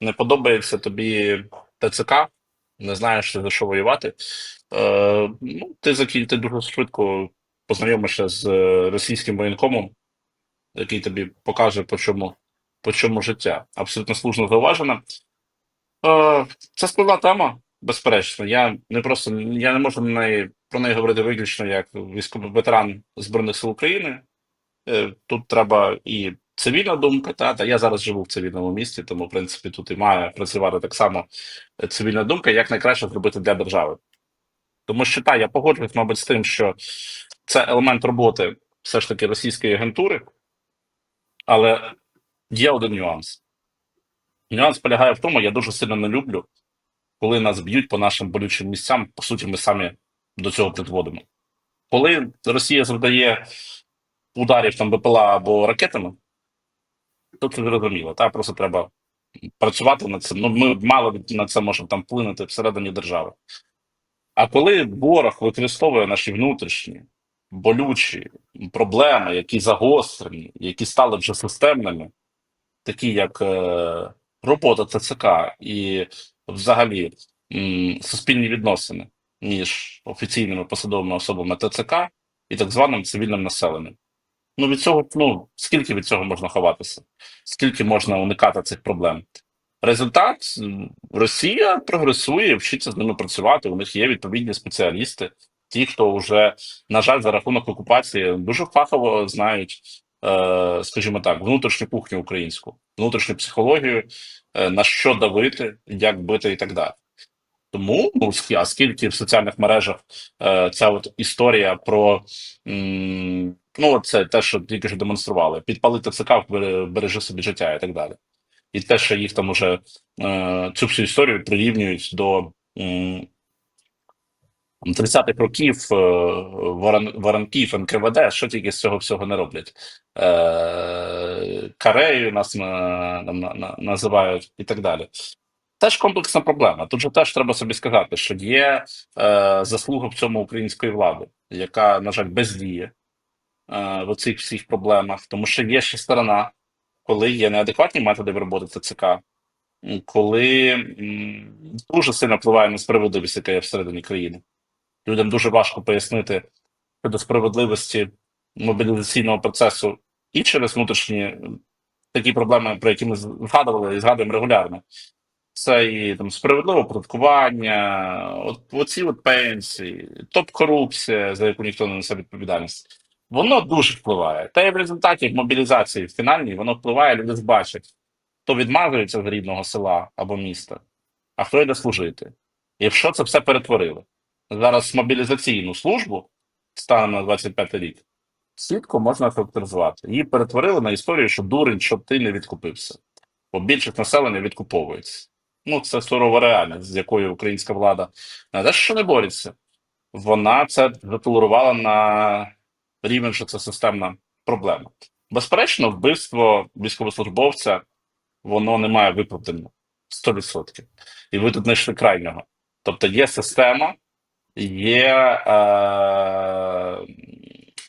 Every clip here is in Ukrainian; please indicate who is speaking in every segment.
Speaker 1: не подобається тобі ТЦК, не знаєш за що воювати. Е, ну, ти закінь, ти дуже швидко познайомишся з е, російським воєнкомом, який тобі покаже, по чому, по чому життя. Абсолютно слушно зауважено. Е, це складна тема, безперечно. Я не просто я не можу неї, про неї говорити виключно як військовий ветеран Збройних сил України. Е, Тут треба і цивільна думка, та, та я зараз живу в цивільному місті, тому, в принципі, тут і має працювати так само е, цивільна думка, як найкраще зробити для держави. Тому що та, я погоджуюсь, мабуть, з тим, що це елемент роботи все ж таки російської агентури, але є один нюанс. Нюанс полягає в тому, я дуже сильно не люблю, коли нас б'ють по нашим болючим місцям, по суті, ми самі до цього підводимо. Коли Росія завдає ударів там БПЛА або ракетами, то це зрозуміло. Та просто треба працювати над цим. Ну, ми мало на це можемо там вплинути всередині держави. А коли ворог використовує наші внутрішні болючі проблеми, які загострені, які стали вже системними, такі як е, робота ТЦК і взагалі м, суспільні відносини між офіційними посадовими особами ТЦК і так званим цивільним населенням. Ну від цього, ну скільки від цього можна ховатися? Скільки можна уникати цих проблем? Результат Росія прогресує, вчиться з ними працювати. У них є відповідні спеціалісти, ті, хто вже, на жаль, за рахунок окупації дуже фахово знають, е, скажімо так, внутрішню кухню українську, внутрішню психологію, е, на що давити, як бити і так далі. Тому ну а скільки в соціальних мережах е, ця от історія про м, ну це те, що тільки що демонстрували, підпалити ЦК, бережи собі життя і так далі. І те, що їх там уже е, цю всю історію прирівнюють до м, 30-х років е, Ворон, Воронків, НКВД, що тільки з цього всього не роблять. Е, Карею нас на, на, на, називають і так далі. Теж комплексна проблема. Тут же теж треба собі сказати, що є е, заслуга в цьому української влади, яка, на жаль, бездіє е, в оцих всіх проблемах, тому що є ще сторона, коли є неадекватні методи роботи ТЦК, коли дуже сильно впливає на справедливість, яка є всередині країни. Людям дуже важко пояснити щодо справедливості мобілізаційного процесу і через внутрішні такі проблеми, про які ми згадували і згадуємо регулярно. Це і там справедливе оподаткування, от оці от пенсії, топ-корупція, за яку ніхто не несе відповідальність. Воно дуже впливає. Та й в результаті мобілізації в фінальній воно впливає, люди ж бачать, хто відмазується з рідного села або міста, а хто йде служити. І якщо це все перетворили зараз мобілізаційну службу станом на 25 рік, чітко можна характеризувати. Її перетворили на історію, що дурень, щоб ти не відкупився. Бо більшість населення відкуповується. Ну, це сурова реальність, з якою українська влада не те, що не бореться, вона це затолерувала на рівень, що це системна проблема. Безперечно, вбивство військовослужбовця воно не має виправдання 100%. І ви тут знайшли крайнього. Тобто є система, є е,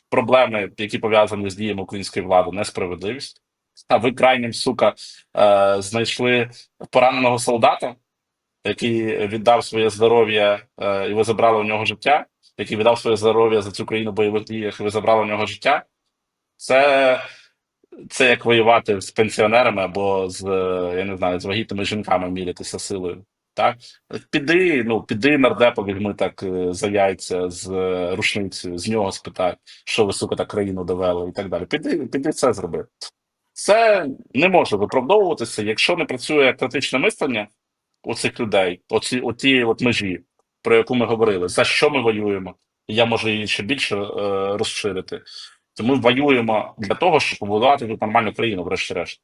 Speaker 1: проблеми, які пов'язані з діями української влади, несправедливість. А ви крайнім, сука, е, знайшли пораненого солдата, який віддав своє здоров'я, е, і ви забрали у нього життя, який віддав своє здоров'я за цю країну в бойових діях, і ви забрали у нього життя. Це, це як воювати з пенсіонерами або з, я не знаю, з вагітними жінками мірятися силою. Так? Піди, ну, піди нардепа візьми так е, за яйця з е, рушницею, з нього спитай, що ви, сука, так країну довели і так далі. Піди, піди це зроби. Це не може виправдовуватися, якщо не працює критичне мислення у цих людей, оці, оті от межі, про яку ми говорили, за що ми воюємо. Я можу її ще більше е, розширити. То ми воюємо для того, щоб побудувати тут нормальну країну, врешті-решт.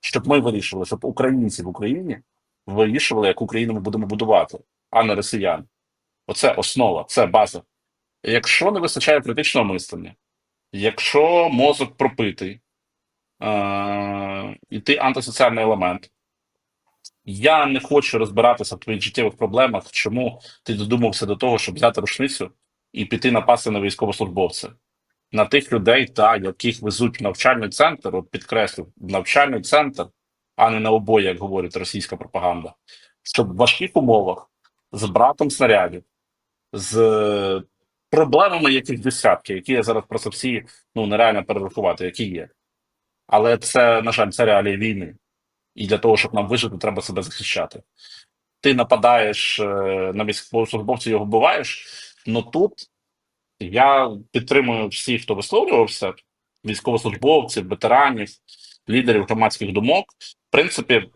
Speaker 1: Щоб ми вирішували, щоб українці в Україні вирішували, яку країну ми будемо будувати, а не росіяни. Оце основа, це база. Якщо не вистачає критичного мислення, якщо мозок пропитий, е, і ти антисоціальний елемент. Я не хочу розбиратися в твоїх життєвих проблемах, чому ти додумався до того, щоб взяти рушницю і піти напасти на військовослужбовця, на тих людей, та яких везуть в навчальний центр, от підкреслю, в навчальний центр, а не на обої, як говорить російська пропаганда. Щоб в важких умовах з братом снарядів, з проблемами, яких десятки, які я зараз просто всі ну нереально перерахувати, які є. Але це, на жаль, це реалії війни. І для того, щоб нам вижити, треба себе захищати. Ти нападаєш е, на військовослужбовців, його вбиваєш. Ну тут я підтримую всіх, хто висловлювався: військовослужбовців, ветеранів, лідерів громадських думок. В принципі,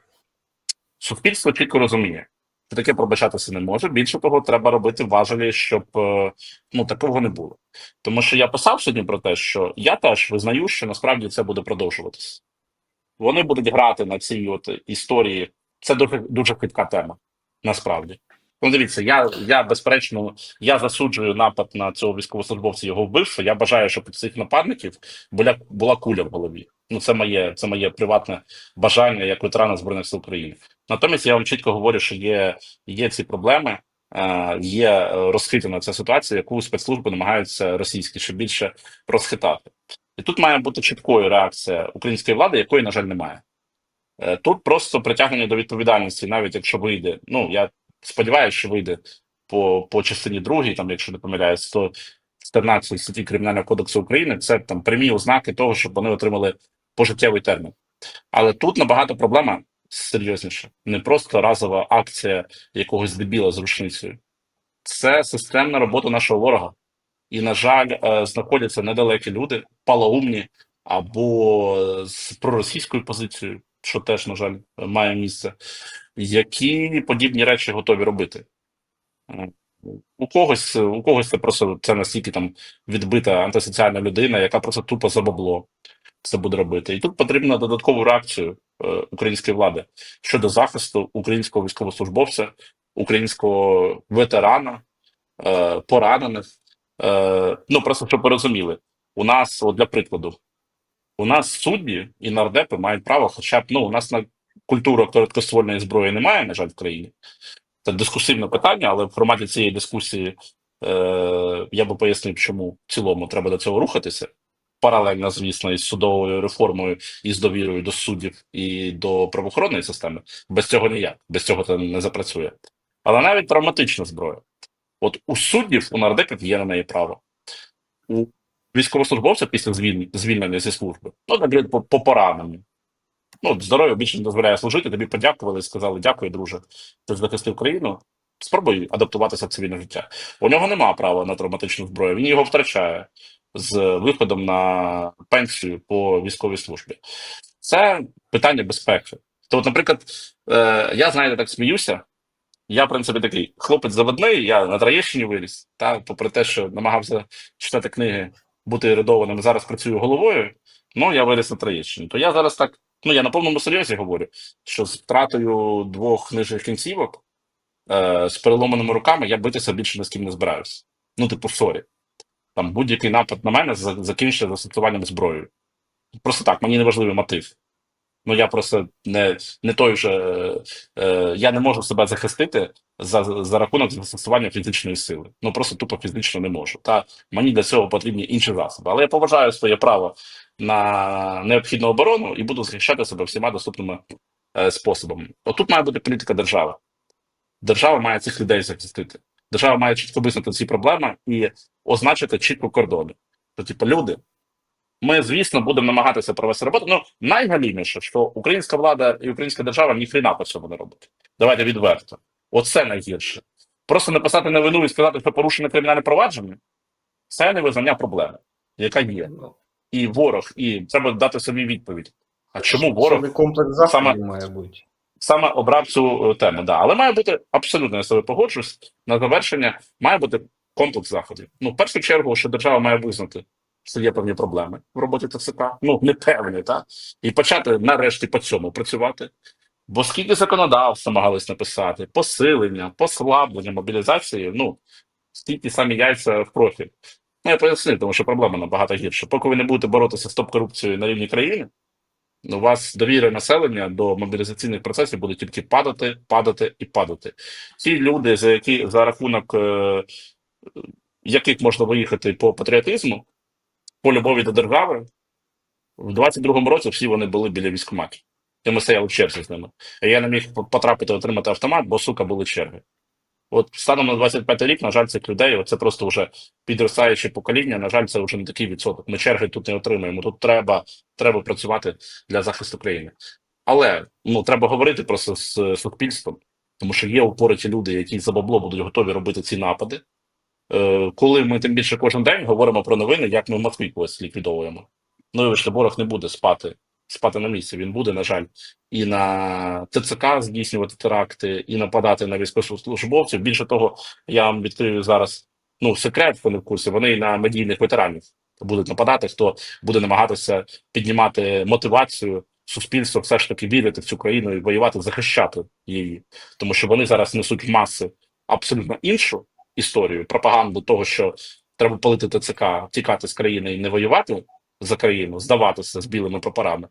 Speaker 1: суспільство чітко розуміє, що таке пробачатися не може. Більше того, треба робити важелі, щоб е, ну такого не було. Тому що я писав сьогодні про те, що я теж визнаю, що насправді це буде продовжуватися. Вони будуть грати на цій от історії. Це дуже дуже хитка тема, насправді. Ну, дивіться, я, я безперечно, я засуджую напад на цього військовослужбовця його вбивство. Я бажаю, щоб у цих нападників була, була куля в голові. Ну, це моє, це моє приватне бажання як ветерана Збройних сил України. Натомість я вам чітко говорю, що є, є ці проблеми, е, є розхитана ця ситуація, яку спецслужби намагаються російські ще більше розхитати. І тут має бути чіткою реакція української влади, якої, на жаль, немає. Е, Тут просто притягнення до відповідальності, навіть якщо вийде. Ну я сподіваюся, що вийде по, по частині другій, там, якщо не помиляюсь, 114 статті Кримінального кодексу України, це там прямі ознаки того, щоб вони отримали пожиттєвий термін. Але тут набагато проблема серйозніша. Не просто разова акція якогось дебіла з рушницею. Це системна робота нашого ворога. І, на жаль, е, знаходяться недалекі люди, палоумні або з проросійською позицією, що теж, на жаль, має місце, які подібні речі готові робити. Е, У когось, у когось це просто це настільки там відбита антисоціальна людина, яка просто тупо за бабло це буде робити. І тут потрібна додаткова реакцію е, української влади щодо захисту українського військовослужбовця, українського ветерана, е, поранених. Е, ну просто щоб ви розуміли, у нас, от для прикладу, у нас судді і нардепи мають право, хоча б ну, у нас на культуру короткоствольної зброї немає, на жаль, в країні. Це дискусивне питання, але в форматі цієї дискусії е, я би пояснив, чому в цілому треба до цього рухатися. Паралельно, звісно, із судовою реформою і з довірою до суддів і до правоохоронної системи. Без цього ніяк, без цього це не запрацює. Але навіть травматична зброя. От у суддів, у нардепів є на неї право. У військовослужбовця після звіль- звільнення зі служби, ну, наприклад, по, по пораненню. Ну, здоров'я більше не дозволяє служити, тобі подякували, сказали, дякую, друже, ти захистив країну. Спробуй адаптуватися в цивільне життя. У нього немає права на травматичну зброю, він його втрачає з виходом на пенсію по військовій службі. Це питання безпеки. То, от, наприклад, е, я знаєте, так сміюся. Я, в принципі, такий хлопець заводний, я на Троєщині виріс, та, попри те, що намагався читати книги, бути ерудованим, зараз працюю головою, ну я виріс на Троєщині. То я зараз так, ну я на повному серйозі говорю, що з втратою двох нижніх кінцівок, е, з переломаними руками, я битися більше ні з ким не збираюся. Ну, типу, сорі. Там будь-який напад на мене за- закінчиться застосуванням зброї. Просто так, мені не важливий мотив. Ну я просто не, не той же. Е, е, я не можу себе захистити за, за рахунок застосування фізичної сили. Ну просто тупо фізично не можу. Та мені для цього потрібні інші засоби. Але я поважаю своє право на необхідну оборону і буду захищати себе всіма доступними е, способами. Отут має бути політика держави. Держава має цих людей захистити. Держава має чітко визнати ці проблеми і означити чітко кордони. То, типу, люди, ми, звісно, будемо намагатися провести роботу. Ну, найгаліміше, що українська влада і українська держава ніхрена по цьому не робить. Давайте відверто. Оце найгірше. Просто написати на вину і сказати, що порушене кримінальне провадження це не визнання проблеми, яка є.
Speaker 2: Ну,
Speaker 1: І ворог, і треба дати собі відповідь. А чому ворог
Speaker 2: комплекс
Speaker 1: Саме-
Speaker 2: має бути.
Speaker 1: саме обрав цю е, тему? Да. Але має бути абсолютно я тобою погоджуюсь. На завершення має бути комплекс заходів. Ну, в першу чергу, що держава має визнати, що є певні проблеми в роботі ТЦК. Ну, не певні, так? І почати нарешті по цьому працювати. Бо скільки законодавств намагались написати, посилення, послаблення, мобілізації, ну, стільки самі яйця в профіль. Ну, я пояснив, тому що проблема набагато гірша. Поки ви не будете боротися з топ-корупцією на рівні країни, у вас довіра населення до мобілізаційних процесів буде тільки падати, падати і падати. Ті люди, за які за рахунок е, яких можна виїхати по патріотизму, по любові до держави, в 22-му році всі вони були біля військкоматів. і ми стояли в черзі з ними. І я не міг потрапити отримати автомат, бо сука були черги. От станом на 25 рік, на жаль, цих людей, це просто вже підростаюче покоління. На жаль, це вже не такий відсоток. Ми черги тут не отримаємо. Тут треба, треба працювати для захисту країни. Але ну треба говорити просто з суспільством, тому що є упориті люди, які за бабло будуть готові робити ці напади. Е, коли ми тим більше кожен день говоримо про новини, як ми Москві когось ліквідовуємо. Ну і ворог не буде спати, спати на місці. Він буде, на жаль, і на ТЦК здійснювати теракти, і нападати на військовослужбовців. Більше того, я вам відкрию зараз ну, секрет, не в курсі. Вони і на медійних ветеранів будуть нападати, хто буде намагатися піднімати мотивацію суспільства, все ж таки вірити в цю країну і воювати, захищати її, тому що вони зараз несуть маси абсолютно іншу історію, пропаганду того, що треба палити ТЦК, тікати з країни і не воювати за країну, здаватися з білими прапорами.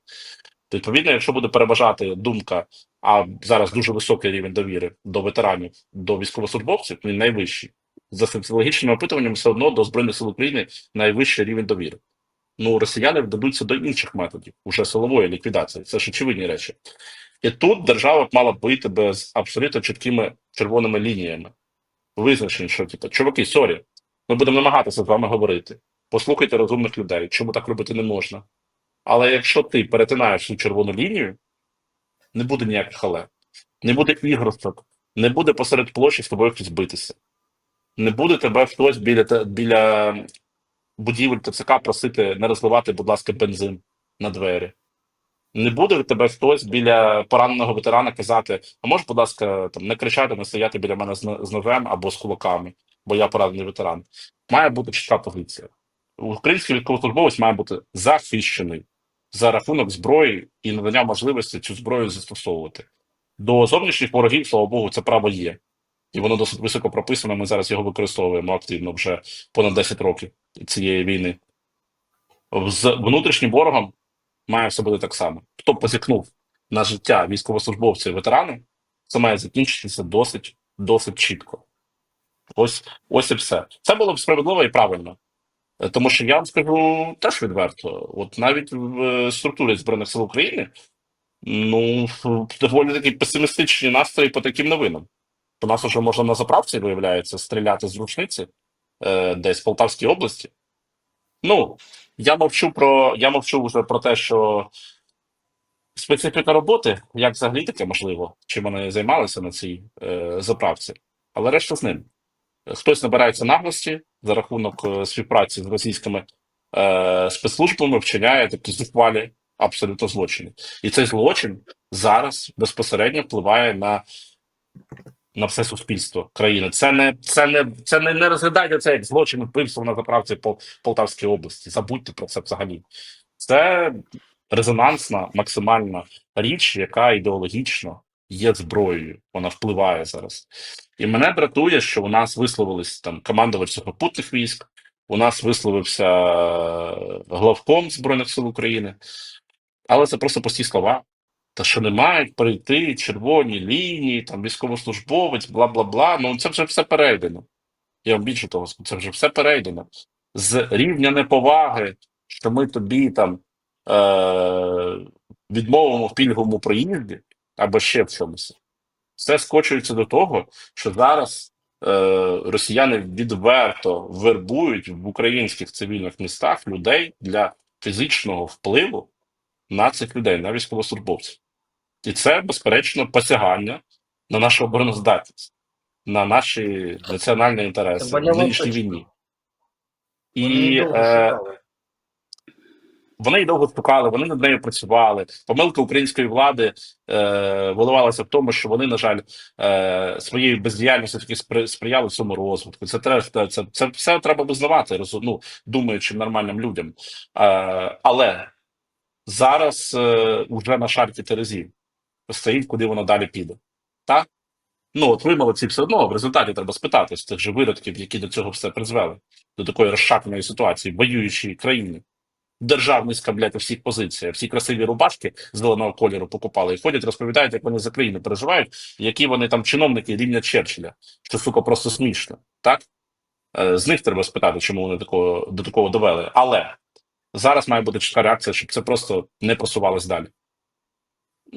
Speaker 1: Відповідно, якщо буде переважати думка, а зараз дуже високий рівень довіри до ветеранів, до військовослужбовців, він найвищий. За соціологічними опитуваннями, все одно до Збройних сил України найвищий рівень довіри. Ну, росіяни вдадуться до інших методів, уже силової ліквідації. Це ж очевидні речі. І тут держава б мала бити без абсолютно чіткими червоними лініями. Визначені, що типу, чуваки, сорі, ми будемо намагатися з вами говорити. Послухайте розумних людей, чому так робити не можна. Але якщо ти перетинаєш цю червону лінію, не буде ніяких хале, не буде ігросток, не буде посеред площі з тобою хтось битися, не буде тебе хтось біля, біля будівель ТЦК просити не розливати, будь ласка, бензин на двері. Не буде тебе хтось біля пораненого ветерана казати: а може, будь ласка, там не кричати, не стояти біля мене з, но- з ножем або з кулаками, бо я поранений ветеран. Має бути чітка позиція. Український військовослужбовець має бути захищений за рахунок зброї і надання можливості цю зброю застосовувати. До зовнішніх ворогів, слава Богу, це право є. І воно досить високо прописано. Ми зараз його використовуємо активно вже понад 10 років цієї війни. З внутрішнім ворогом має все бути так само. Хто позікнув на життя військовослужбовців і ветеранів, це має закінчитися досить, досить чітко. Ось, ось і все. Це було б справедливо і правильно. Е, Тому що я вам скажу теж відверто: от навіть в е, структурі Збройних сил України ну доволі такі песимістичні настрої по таким новинам. У нас вже можна на заправці, виявляється, стріляти з рушниці е, десь в Полтавській області. Ну, я мовчу про я мовчу вже про те, що специфіка роботи, як взагалі таке можливо, чим вони займалися на цій е, заправці, але решта з ним. Хтось набирається наглості за рахунок е, співпраці з російськими е, спецслужбами, вчиняє такі зухвалі абсолютно злочини. І цей злочин зараз безпосередньо впливає на, на все суспільство країни. Це не це не це не, не розглядайте це як злочин вбивство на заправці по Полтавській області. Забудьте про це взагалі. Це резонансна максимальна річ, яка ідеологічно є зброєю. Вона впливає зараз. І мене дратує, що у нас висловились там командувач сухопутних військ, у нас висловився е, главком Збройних сил України, але це просто пусті слова. Та що не мають перейти червоні лінії, там військовослужбовець, бла бла бла. Ну це вже все перейдено. Я вам більше того це вже все перейдено. З рівня неповаги, що ми тобі там е- відмовимо в пільговому проїзді або ще в чомусь. Все скочується до того, що зараз е, росіяни відверто вербують в українських цивільних містах людей для фізичного впливу на цих людей, на військовослужбовців. І це, безперечно, посягання на нашу обороноздатність, на наші національні інтереси в нинішній війні. І е, вони й довго шукали, вони над нею працювали. Помилка української влади е, виливалася в тому, що вони, на жаль, е, своєю бездіяльністю таки спри- сприяли цьому розвитку. Це теж це, це, це все треба визнавати, розу- ну, думаючим нормальним людям. Е, але зараз е, вже на шарті терезів стоїть, куди воно далі піде. Так? Ну, от ви молодці все одно, в результаті треба спитати з тих же виродків, які до цього все призвели, до такої розшатаної ситуації, воюючої країни. Державницька, блядь, у всіх позиціях, всі красиві рубашки зеленого кольору покупали і ходять, розповідають, як вони за країну переживають, які вони там чиновники рівня Черчилля, що сука просто смішно. Так? Е, З них треба спитати, чому вони такого, до такого довели. Але зараз має бути чітка реакція, щоб це просто не просувалось далі.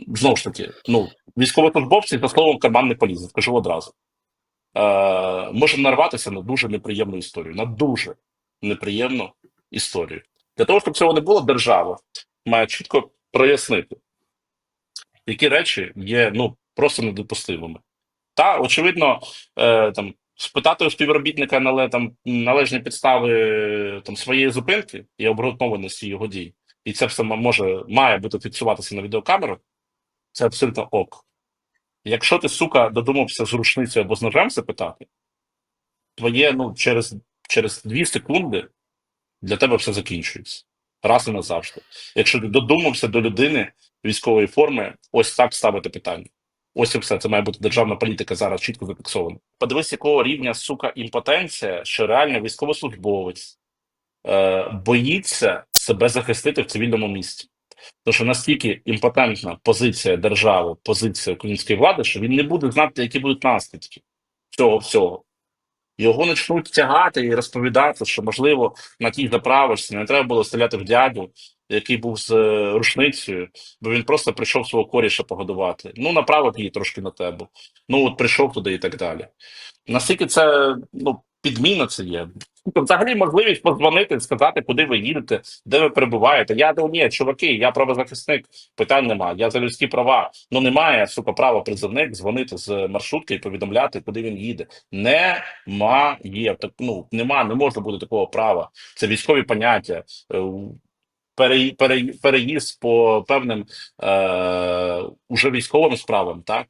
Speaker 1: Знову ж таки, ну, військовослужбовці за словом карман не полізуть, скажу одразу. Е, може нарватися на дуже неприємну історію, на дуже неприємну історію. Для того, щоб цього не було, держава має чітко прояснити, які речі є ну, просто недопустимими. Та, очевидно, е, там, спитати у співробітника нале, там, належні підстави там, своєї зупинки і обґрунтованості його дій, і це все може, має бути фіксуватися на відеокамеру, це абсолютно ок. Якщо ти, сука, додумався з рушницею або з ножем запитати, твоє, ну, через, через 2 секунди для тебе все закінчується. Раз і назавжди. Якщо ти додумався до людини військової форми, ось так ставити питання. Ось і все. Це має бути державна політика зараз чітко зафіксована. Подивись, якого рівня сука імпотенція, що реально військовослужбовець е, боїться себе захистити в цивільному місті. Тому що настільки імпотентна позиція держави, позиція української влади, що він не буде знати, які будуть наслідки цього всього. Його почнуть тягати і розповідати, що можливо на тій заправочці не треба було стріляти в дядю, який був з е, рушницею, бо він просто прийшов свого коріша погодувати. Ну, направив її трошки на тебе. Ну, от прийшов туди і так далі. Наскільки це ну, підміна це є? Тобто, Взагалі можливість подзвонити, сказати, куди ви їдете, де ви перебуваєте. Я не ні, чуваки, я правозахисник, питань нема. Я за людські права. Ну немає, сука, права призовник дзвонити з маршрутки і повідомляти, куди він їде. Немає. Так, ну, нема, не може бути такого права. Це військові поняття. Е, пере- пере- переїзд по певним е, уже військовим справам, так?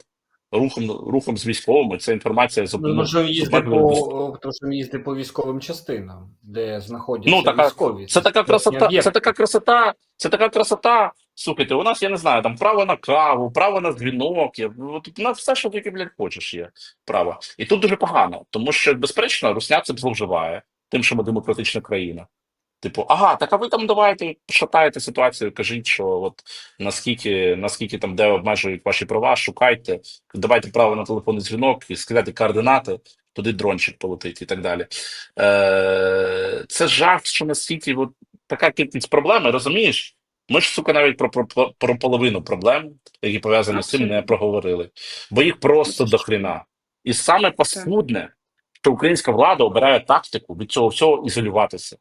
Speaker 1: Рухом, рухом з військовими, це інформація з
Speaker 3: Ну, може,
Speaker 1: з
Speaker 3: їздить по, тому що їздить по військовим частинам, де знаходяться
Speaker 1: Ну, така-
Speaker 3: військові.
Speaker 1: Це така красота, це така красота, це така красота. Слухайте, у нас, я не знаю, там право на каву, право на дзвінок, є. От у нас все, що тільки, блядь, хочеш, є право. І тут дуже погано, тому що, безперечно, Русня цим зловживає, тим, що ми демократична країна. Типу, ага, так а ви там давайте шатаєте ситуацію, кажіть, що от наскільки, наскільки там де обмежують ваші права, шукайте, давайте право на телефонний дзвінок і скидайте координати, туди дрончик полетить і так далі. Е, це жах, що настільки от, така кількість проблем, розумієш? Ми ж, сука, навіть про, про, про половину проблем, які пов'язані з цим, не проговорили. Бо їх просто до хрена. І саме паскудне, що українська влада обирає тактику від цього всього ізолюватися,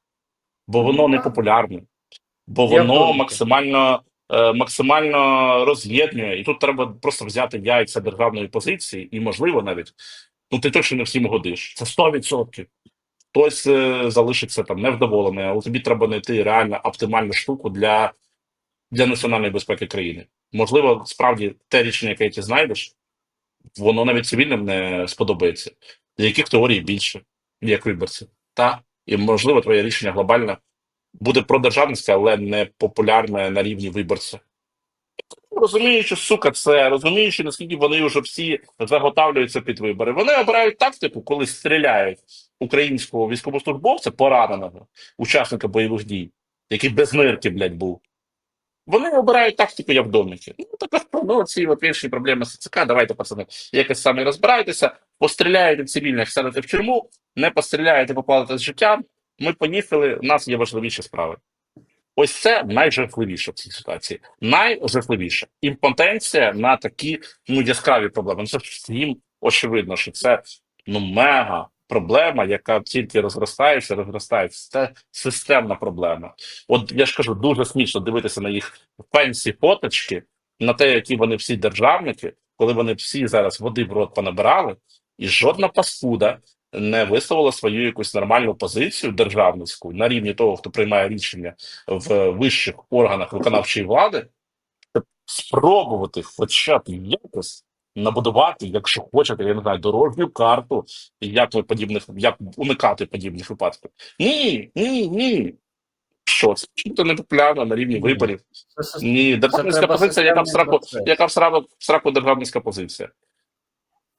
Speaker 1: бо воно не популярне, бо
Speaker 3: Я
Speaker 1: воно максимально, е, максимально роз'єднує. І тут треба просто взяти яйця державної позиції, і, можливо, навіть ну ти точно не всім годиш. Це 100%. Хтось е, залишиться там невдоволений, але тобі треба знайти реально оптимальну штуку для, для національної безпеки країни. Можливо, справді те рішення, яке ти знайдеш, воно навіть цивільним не сподобається. Яких теорій більше, як виборці. Та? І можливо, твоє рішення глобальне буде продержавницьке, але не популярне на рівні виборця. Розуміючи, сука, це розуміючи, наскільки вони вже всі заготавлюються під вибори. Вони обирають тактику, коли стріляють українського військовослужбовця, пораненого, учасника бойових дій, який без нирки, блядь, був. Вони обирають тактику як домики. Ну, так, ну, ці от вірші проблеми з ЦК, давайте, пацани, якось самі розбирайтеся, постріляєте цивільних, сядете в тюрму, не постріляєте, попалите з життям. Ми поїхали, у нас є важливіші справи. Ось це найжахливіше в цій ситуації. Найжахливіше. Імпотенція на такі ну, яскраві проблеми. Ну, Це всім очевидно, що це ну, мега проблема, яка тільки розростається, розростається. Це системна проблема. От я ж кажу, дуже смішно дивитися на їх пенсії фоточки, на те, які вони всі державники, коли вони всі зараз води в рот понабирали, і жодна паскуда не висловила свою якусь нормальну позицію державницьку на рівні того, хто приймає рішення в вищих органах виконавчої влади, спробувати хоча б якось набудувати, якщо хочете, я не знаю, дорожню карту, як ви подібних, як уникати подібних випадків. Ні, ні, ні. Що це Чому-то не популярно на рівні виборів. Ні, державницька позиція, яка в сраку, яка в сраку, в сраку державницька позиція.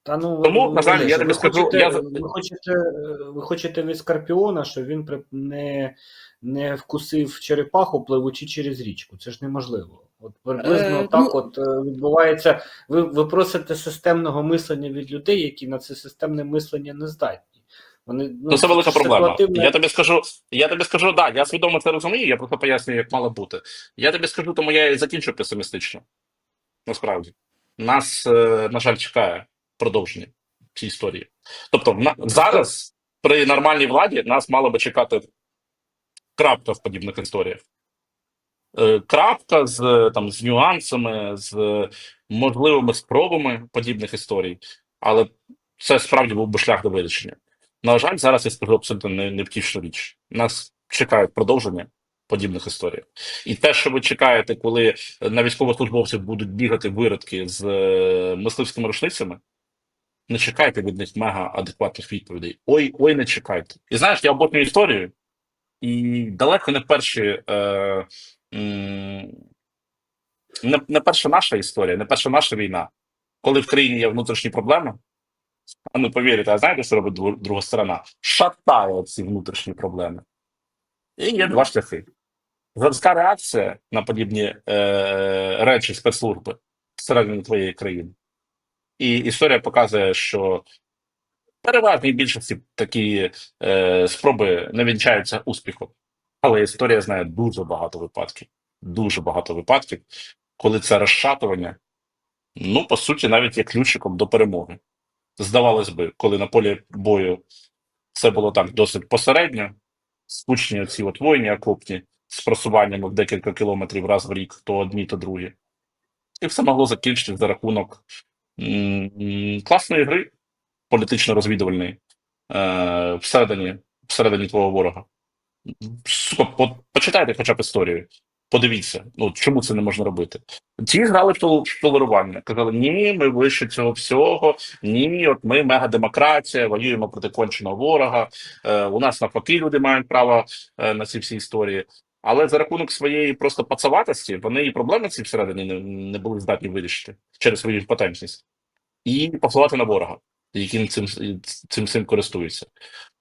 Speaker 3: Та ну,
Speaker 1: Тому, на жаль, я тобі
Speaker 3: ви
Speaker 1: скажу,
Speaker 3: хочете,
Speaker 1: я
Speaker 3: ви, хочете, ви хочете від Скорпіона, що він не, не вкусив черепаху, пливучи через річку. Це ж неможливо. От приблизно
Speaker 2: Е,
Speaker 3: так
Speaker 2: ну-
Speaker 3: от е, відбувається. Ви, ви просите системного мислення від людей, які на це системне мислення не здатні. Вони,
Speaker 1: Ну, це велика проблема.
Speaker 3: ситуативне-
Speaker 1: Я тобі скажу, я тобі скажу, да, я свідомо це розумію, я просто пояснюю, як мало бути. Я тобі скажу, тому я і закінчу песимістично. Насправді. Нас, е, на жаль, чекає продовження цієї історії. Тобто, на, зараз при нормальній владі нас мало би чекати крапка в подібних історіях. Е, Крапка з, е, там, з нюансами, з е, можливими спробами подібних історій, але це справді був би шлях до вирішення. На жаль, зараз я скажу абсолютно не- невтішну річ. Нас чекають продовження подібних історій. І те, що ви чекаєте, коли на військовослужбовців будуть бігати виродки з мисливськими рушницями, не чекайте від них мега адекватних відповідей. Ой, ой, не чекайте. І знаєш, я обожнюю історію, і далеко не перші. Е, не, перша наша історія, не перша наша війна. Коли в країні є внутрішні проблеми, а ну повірите, а знаєте, що робить друга сторона? Шатає ці внутрішні проблеми. І є два шляхи. Жорстка реакція на подібні е, речі спецслужби всередині твоєї країни. І історія показує, що переважній більшості такі е, спроби не вінчаються успіхом. Але історія знає дуже багато випадків. Дуже багато випадків, коли це розшатування, ну, по суті, навіть є ключиком до перемоги. Здавалось би, коли на полі бою все було так досить посередньо, скучні ці от воїні окопні з просуваннями в декілька кілометрів раз в рік, то одні, то другі. І все могло закінчитися за рахунок класної гри, політично-розвідувальної, е, всередині, всередині твого ворога. Сука, по- почитайте хоча б історію. Подивіться, ну чому це не можна робити? Ті грали в толерування. Казали, ні, ми вище цього всього, ні, от ми мегадемократія, воюємо проти конченого ворога. Е, у нас навпаки люди мають право е, на ці всі історії. Але за рахунок своєї просто пацаватості вони і проблеми ці всередині не, не були здатні вирішити через свою імпотентність. І посилати на ворога, яким цим, цим, цим користуються.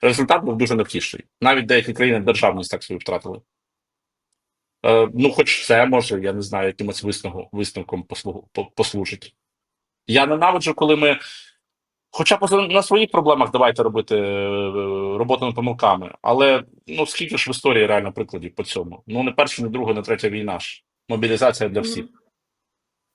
Speaker 1: Результат був дуже невтішний. Навіть деякі країни державність так свою втратили. Е, ну, хоч це може, я не знаю, якимось висновком, висновком послужить. Я ненавиджу, коли ми. Хоча б на своїх проблемах давайте робити е, роботу над помилками. Але ну скільки ж в історії реально прикладів по цьому? Ну, не перша, не друга, не третя війна ж. Мобілізація для всіх.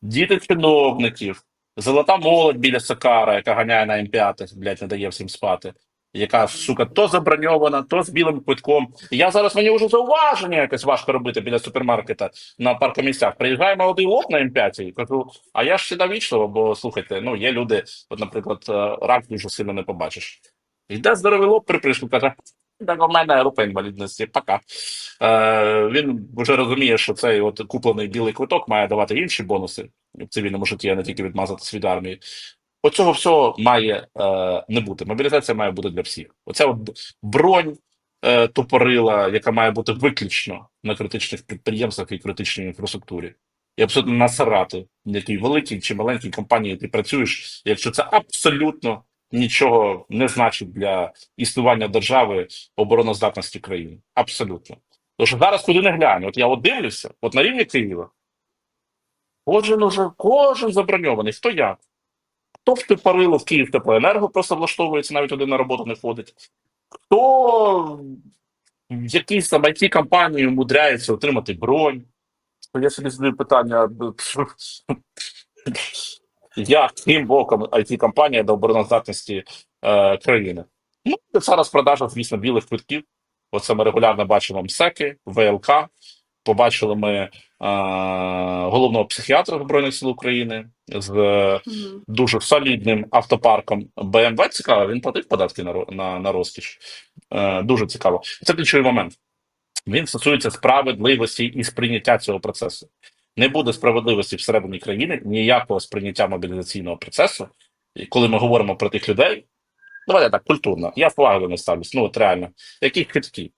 Speaker 1: Діти чиновників, золота молодь біля Сакара, яка ганяє на М5, блядь, не дає всім спати. Яка, сука, то заброньована, то з білим квитком. Я зараз мені вже зауваження якось важко робити біля супермаркета на паркомісцях. Приїжджає молодий лоб на М5 і кажу, а я ж сюди вічливо, бо слухайте, ну є люди, от, наприклад, е, рак дуже сильно не побачиш. Йде здоровий лоб при каже, мене група інвалідності, пока. Е, він вже розуміє, що цей от куплений білий квиток має давати інші бонуси в цивільному житті, а не тільки відмазатися від армії. Оцього всього має е, не бути. Мобілізація має бути для всіх. Оця от бронь е, тупорила, яка має бути виключно на критичних підприємствах і критичній інфраструктурі. І абсолютно насирати, в якій великій чи маленькій компанії ти працюєш, якщо це абсолютно нічого не значить для існування держави обороноздатності країни. Абсолютно. Тому що зараз куди не глянь. От я от дивлюся, от на рівні Києва. Кожен уже, кожен заброньований. Хто як? Хто в Тепарило в Київ теплоенерго просто влаштовується, навіть один на роботу не ходить. Хто в якійсь там it компанії мудряється отримати бронь. Я собі задаю питання, як тим боком it компанія до обороноздатності е, країни. Ну, це зараз продажа, звісно, білих квитків. Оце ми регулярно бачимо МСЕКи, ВЛК. Побачили ми е, головного психіатра Збройних сил України з е, дуже солідним автопарком BMW. Цікаво, він платив податки на, на, на розкіш. Е, дуже цікаво. Це ключовий момент. Він стосується справедливості і сприйняття цього процесу. Не буде справедливості всередині країни, ніякого сприйняття мобілізаційного процесу. І коли ми говоримо про тих людей, давайте так, культурно. Я них ставлюсь. Ну, от реально, які хиткі.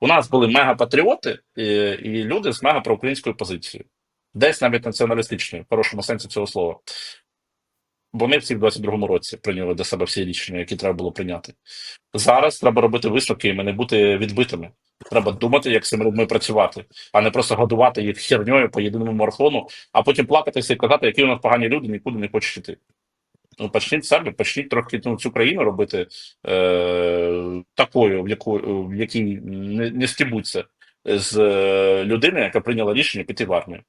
Speaker 1: У нас були мегапатріоти і, і люди з мегапроукраїнською позицією. Десь навіть націоналістичною, в хорошому сенсі цього слова. Вони всі в 22-му році прийняли до себе всі рішення, які треба було прийняти. Зараз треба робити висновки і не бути відбитими. Треба думати, як з цими людьми працювати, а не просто годувати їх херньою по єдиному марафону, а потім плакатися і казати, які у нас погані люди, нікуди не хочуть йти. Ну, почніть самі, почніть трохи ну, цю країну робити е, такою, в, яку, в якій не, не стібуться з е, людини, яка прийняла рішення піти в армію.